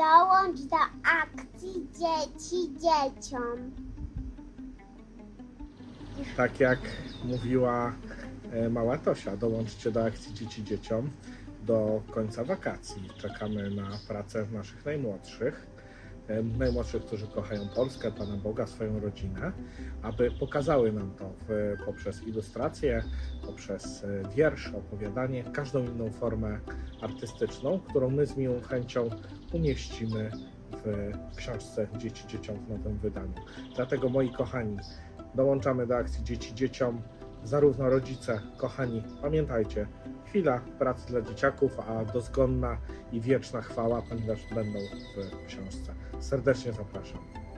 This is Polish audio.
Dołącz do akcji dzieci dzieciom. Tak jak mówiła e, mała Tosia, dołączcie do akcji Dzieci Dzieciom do końca wakacji. Czekamy na pracę naszych najmłodszych, e, najmłodszych, którzy kochają Polskę, Pana Boga, swoją rodzinę, aby pokazały nam to w, poprzez ilustracje, poprzez e, wiersz, opowiadanie, każdą inną formę artystyczną, którą my z miłą chęcią umieścimy w książce Dzieci Dzieciom w nowym wydaniu. Dlatego moi kochani, dołączamy do akcji Dzieci Dzieciom. Zarówno rodzice, kochani, pamiętajcie, chwila pracy dla dzieciaków, a dozgonna i wieczna chwała, ponieważ będą w książce. Serdecznie zapraszam.